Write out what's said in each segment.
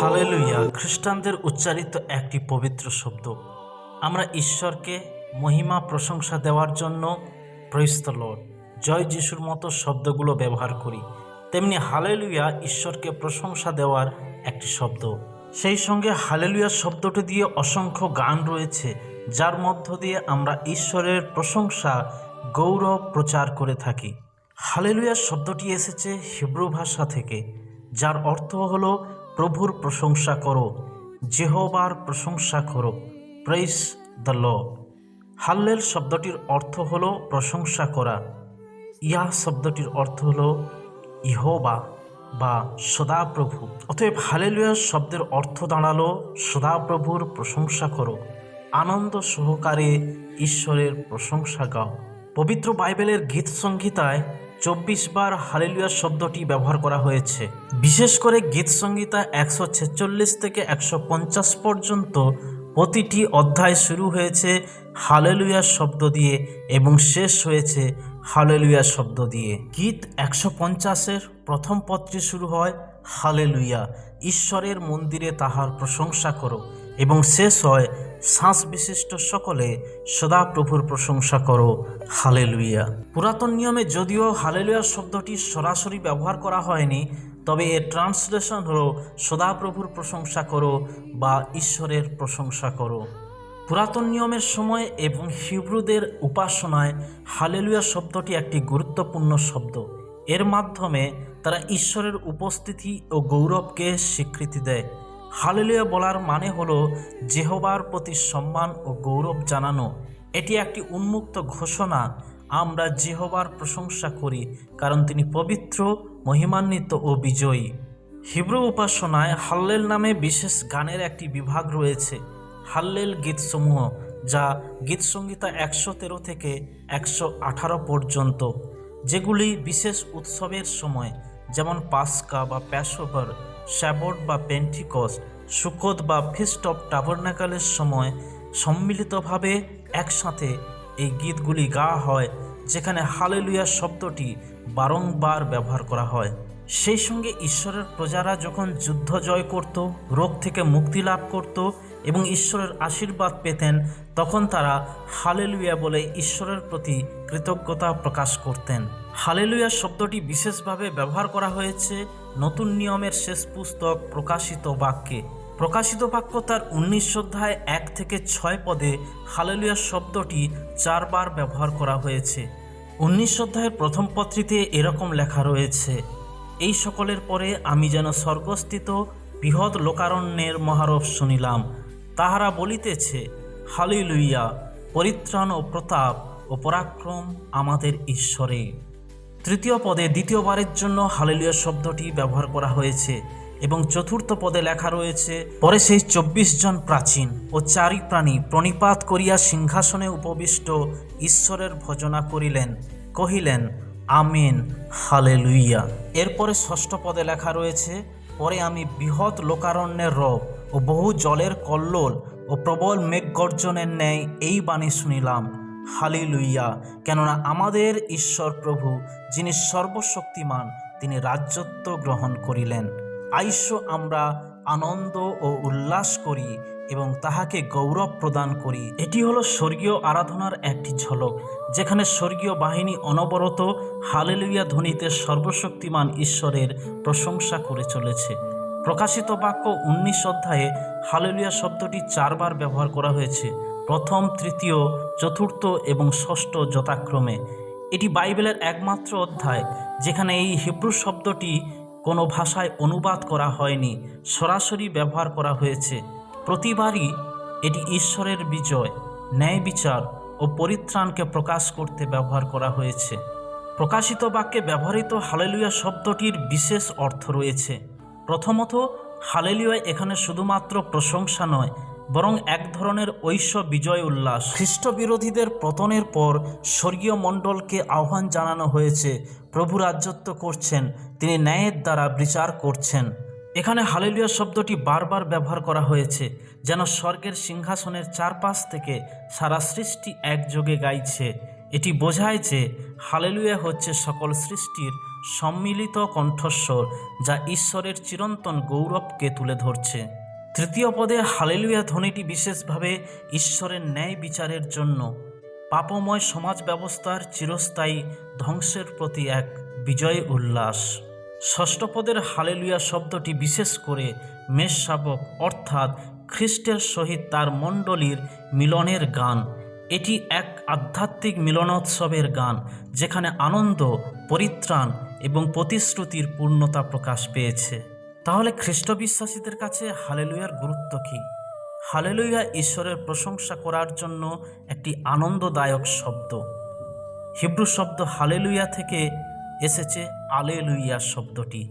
Hallelujah খ্রিস্টানদের উচ্চারিত একটি পবিত্র শব্দ। আমরা ঈশ্বরকে মহিমা প্রশংসা দেওয়ার জন্য প্রইস্ত লর্ড জয় যিশুর মতো শব্দগুলো ব্যবহার করি। তেমনি হালেলুইয়া ঈশ্বরকে প্রশংসা দেওয়ার একটি শব্দ। সেই সঙ্গে হালেলুয়া শব্দটি দিয়ে অসংখ্য গান রয়েছে, যার মধ্য দিয়ে আমরা ঈশ্বরের প্রশংসা, গৌরব প্রচার করে থাকি। হালেলুয়া শব্দটি এসেছে হিব্রু ভাষা থেকে, যার অর্থ হলো প্রভুর প্রশংসা করো জেহবার প্রশংসা করো। প্রেস দ্য ল হাল্লেল শব্দটির অর্থ হল প্রশংসা করা। ইয়া শব্দটির অর্থ হল ইহোবা বা সদাপ্রভু। অতএব হালেলুয়া শব্দের অর্থ দাঁড়াল, সদাপ্রভুর প্রশংসা করো। আনন্দ সহকারে ঈশ্বরের প্রশংসা গাও। পবিত্র বাইবেলের গীত সংহিতায় চব্বিশ বার হালেলুয়া শব্দটি ব্যবহার করা হয়েছে। বিশেষ করে গীত সংহিতা একশো ছেচল্লিশ থেকে একশো পঞ্চাশ পর্যন্ত প্রতিটি অধ্যায় শুরু হয়েছে হালেলুয়া শব্দ দিয়ে এবং শেষ হয়েছে হালেলুয়া শব্দ দিয়ে। গীত একশো পঞ্চাশের প্রথম পত্রে শুরু হয়, হালেলুয়া, ঈশ্বরের মন্দিরে তাহার প্রশংসা করো, এবং শেষ হয় শ্বাস বিশিষ্ট সকলে সদাপ্রভুর প্রশংসা করো হালেলুইয়া পুরাতন নিয়মে যদিও হালেলুয়া শব্দটি সরাসরি ব্যবহার করা হয়নি, তবে এর ট্রান্সলেশন হলো, সদাপ্রভুর প্রশংসা করো বা ঈশ্বরের প্রশংসা করো। পুরাতন নিয়মের সময় এবং হিব্রুদের উপাসনায় হালেলুয়া শব্দটি একটি গুরুত্বপূর্ণ শব্দ। এর মাধ্যমে তারা ঈশ্বরের উপস্থিতি ও গৌরবকে স্বীকৃতি দেয়। হালেলুয়া বলার মানে হলো, জেহবার প্রতি সম্মান ও গৌরব জানানো। এটি একটি উন্মুক্ত ঘোষণা আমরা জেহবার প্রশংসা করি, কারণ তিনি পবিত্র, মহিমান্বিত ও বিজয়ী। হিব্রু উপাসনায় হাল্লেল নামে বিশেষ গানের একটি বিভাগ রয়েছে, হাল্লেল গীতসমূহ, যা গীত সংহিতা একশো তেরো থেকে একশো আঠারো পর্যন্ত। যেগুলি বিশেষ উৎসবের সময়, যেমন পাস্কা বা প্যাসোভার, শ্যাবট বা পেন্টিকস, সুকোদ বা ফিস্ট অফ টাবরনাকালের সময় সম্মিলিতভাবে একসাথে এই গীতগুলি গাওয়া হয়, যেখানে হালেলুয়া শব্দটি বারংবার ব্যবহার করা হয়। সেই সঙ্গে ঈশ্বরের প্রজারা যখন যুদ্ধ জয় করত, রোগ থেকে মুক্তি লাভ করত এবং ঈশ্বরের আশীর্বাদ পেতেন, তখন তারা হালেলুয়া বলে ঈশ্বরের প্রতি কৃতজ্ঞতা প্রকাশ করতেন। হালেলুয়া শব্দটি বিশেষভাবে ব্যবহার করা হয়েছে নতুন নিয়মের শেষ পুস্তক প্রকাশিত বাক্যে। প্রকাশিত বাক্য তার উনিশ অধ্যায় এক থেকে ছয় পদে হালেলুয়া শব্দটি চারবার ব্যবহার করা হয়েছে। উনিশ অধ্যায়ের প্রথম পত্রিতে এরকম লেখা রয়েছে, এই সকলের পরে আমি যেন স্বর্গস্থিত বৃহৎ লোকারণ্যের মহারব শুনিলাম। তাহারা বলিতেছে হালিলুইয়া পরিত্রাণ ও প্রতাপ ও পরাক্রম আমাদের ঈশ্বরে। তৃতীয় পদে দ্বিতীয়বারের জন্য হালেলুয়া শব্দটি ব্যবহার করা হয়েছে এবং চতুর্থ পদে লেখা রয়েছে, পরে সেই চব্বিশ জন প্রাচীন ও চারি প্রাণী প্রণিপাত করিয়া সিংহাসনে উপবিষ্ট ঈশ্বরের ভজনা করিলেন, কহিলেন, আমেন, হালেলুইয়া। এরপরে ষষ্ঠ পদে লেখা রয়েছে, পরে আমি বৃহৎ লোকারণ্যের রব ও বহু জলের কল্লোল ও প্রবল মেঘগর্জনের ন্যায় এই বাণী শুনিলাম। হালি লুইয়া কেননা আমাদের ঈশ্বর প্রভু, যিনি সর্বশক্তিমান, তিনি রাজ্যত্ব গ্রহণ করিলেন। আইস্য আমরা আনন্দ ও উল্লাস করি এবং তাহাকে গৌরব প্রদান করি। এটি হলো স্বর্গীয় আরাধনার একটি ঝলক, যেখানে স্বর্গীয় বাহিনী অনবরত হালেলুইয়া ধ্বনিতে সর্বশক্তিমান ঈশ্বরের প্রশংসা করে চলেছে। প্রকাশিত বাক্য উনিশ অধ্যায়ে হালেলুয়া শব্দটি চারবার ব্যবহার করা হয়েছে, প্রথম, তৃতীয়, চতুর্থ এবং ষষ্ঠ যথাক্রমে। এটি বাইবেলের একমাত্র অধ্যায়, যেখানে এই হিব্রু শব্দটি কোনো ভাষায় অনুবাদ করা হয়নি, সরাসরি ব্যবহার করা হয়েছে। প্রতিবারই এটি ঈশ্বরের বিজয়, ন্যায় বিচার ও পরিত্রাণকে প্রকাশ করতে ব্যবহার করা হয়েছে। প্রকাশিত বাক্যে ব্যবহৃত হালেলুয়া শব্দটির বিশেষ অর্থ রয়েছে। প্রথমত, হালেলুয়া এখানে শুধুমাত্র প্রশংসা নয় বরং এক ধরনের ঐশ্ব বিজয় উল্লাস। খ্রিস্ট বিরোধীদের পতনের পর স্বর্গীয় মণ্ডলকে আহ্বান জানানো হয়েছে, প্রভু রাজ্যত্ব করছেন, তিনি ন্যায়ের দ্বারা বিচার করছেন। এখানে হালেলুয়া শব্দটি বারবার ব্যবহার করা হয়েছে, যেন স্বর্গের সিংহাসনের চারপাশ থেকে সারা সৃষ্টি একযোগে গাইছে। এটি বোঝায় যে হালেলুয়া হচ্ছে সকল সৃষ্টির সম্মিলিত কণ্ঠস্বর, যা ঈশ্বরের চিরন্তন গৌরবকে তুলে ধরছে। তৃতীয় পদে, হালেলুয়া ধ্বনিটি বিশেষভাবে ঈশ্বরের ন্যায় বিচারের জন্য পাপময় সমাজ ব্যবস্থার চিরস্থায়ী ধ্বংসের প্রতি এক বিজয় উল্লাস। ষষ্ঠ পদের, হালেলুয়া শব্দটি বিশেষ করে মেষ শাবক, অর্থাৎ খ্রিস্টের সহিত তার মণ্ডলীর মিলনের গান। এটি এক আধ্যাত্মিক মিলনোৎসবের গান, যেখানে আনন্দ, পরিত্রাণ এবং প্রতিশ্রুতির পূর্ণতা প্রকাশ পেয়েছে। তাহলে খ্রিস্ট বিশ্বাসীদের কাছে হালেলুয়ার গুরুত্ব কী? হালেলুয়া ঈশ্বরের প্রশংসা করার জন্য একটি আনন্দদায়ক শব্দ। হিব্রু শব্দ হালেলুয়া থেকে এসেছে আলেলুইয়া শব্দটি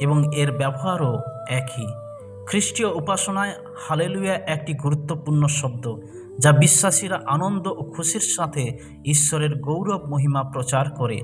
এবং এর ব্যবহারও একই। খ্রিস্টীয় উপাসনায় হালেলুয়া একটি গুরুত্বপূর্ণ শব্দ, যা বিশ্বাসীরা আনন্দ ও খুশির সাথে ঈশ্বরের গৌরব মহিমা প্রচার করে।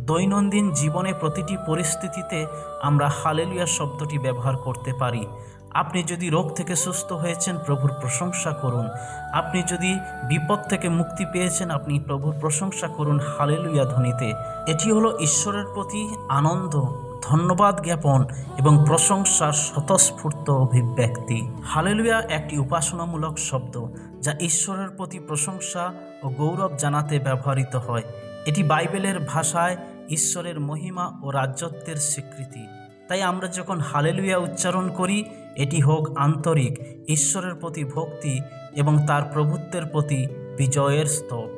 দৈনন্দিন জীবনে প্রতিটি পরিস্থিতিতে আমরা হালেলুয়া শব্দটি ব্যবহার করতে পারি। আপনি যদি রোগ থেকে সুস্থ হয়েছেন, প্রভুর প্রশংসা করুন। আপনি যদি বিপদ থেকে মুক্তি পেয়েছেন, আপনি প্রভুর প্রশংসা করুন হালেলুয়া ধ্বনিতে। এটি হলো ঈশ্বরের প্রতি আনন্দ, ধন্যবাদ জ্ঞাপন এবং প্রশংসার স্বতঃস্ফূর্ত অভিব্যক্তি। হালেলুয়া একটি উপাসনামূলক শব্দ যা ঈশ্বরের প্রতি প্রশংসা ও গৌরব জানাতে ব্যবহৃত হয়। এটি বাইবেলের ভাষায় ঈশ্বরের মহিমা ও রাজ্যত্বের স্বীকৃতি। তাই আমরা যখন হালেলুয়া উচ্চারণ করি, এটি হোক আন্তরিক, ঈশ্বরের প্রতি ভক্তি এবং তার প্রভুত্বের প্রতি বিজয়ের স্তব।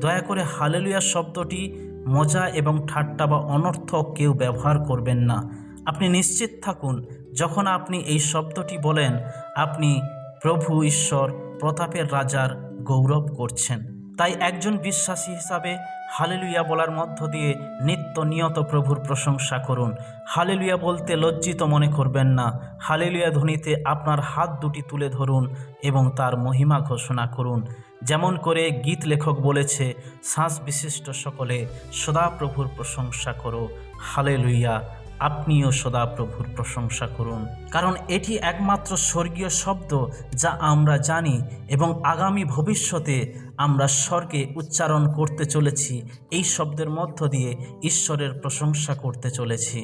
দয়া করে হালেলুয়া শব্দটি মজা এবং ঠাট্টা বা অনর্থক কেউ ব্যবহার করবেন না। আপনি নিশ্চিত থাকুন, যখন আপনি এই শব্দটি বলেন, আপনি প্রভু, ঈশ্বর, প্রতাপের রাজার গৌরব করছেন। তাই একজন বিশ্বাসী হিসাবে হালেলুয়া বলার মধ্য দিয়ে নিত্য নিয়ত প্রভুর প্রশংসা করুন। হালেলুয়া বলতে লজ্জিত মনে করবেন না। হালেলুয়া ধ্বনিতে আপনার হাত দুটি তুলে ধরুন এবং তার মহিমা ঘোষণা করুন। যেমন করে গীত লেখক বলেছে শ্বাস বিশিষ্ট সকলে সদা প্রভুর প্রশংসা করো। হালেলুইয়া আপনিও সদা প্রভুর প্রশংসা করুন, কারণ এটি একমাত্র স্বর্গীয় শব্দ যা আমরা জানি এবং আগামী ভবিষ্যতে আমরা স্বর্গে উচ্চারণ করতে চলেছি। এই শব্দের মধ্য দিয়ে ঈশ্বরের প্রশংসা করতে চলেছি।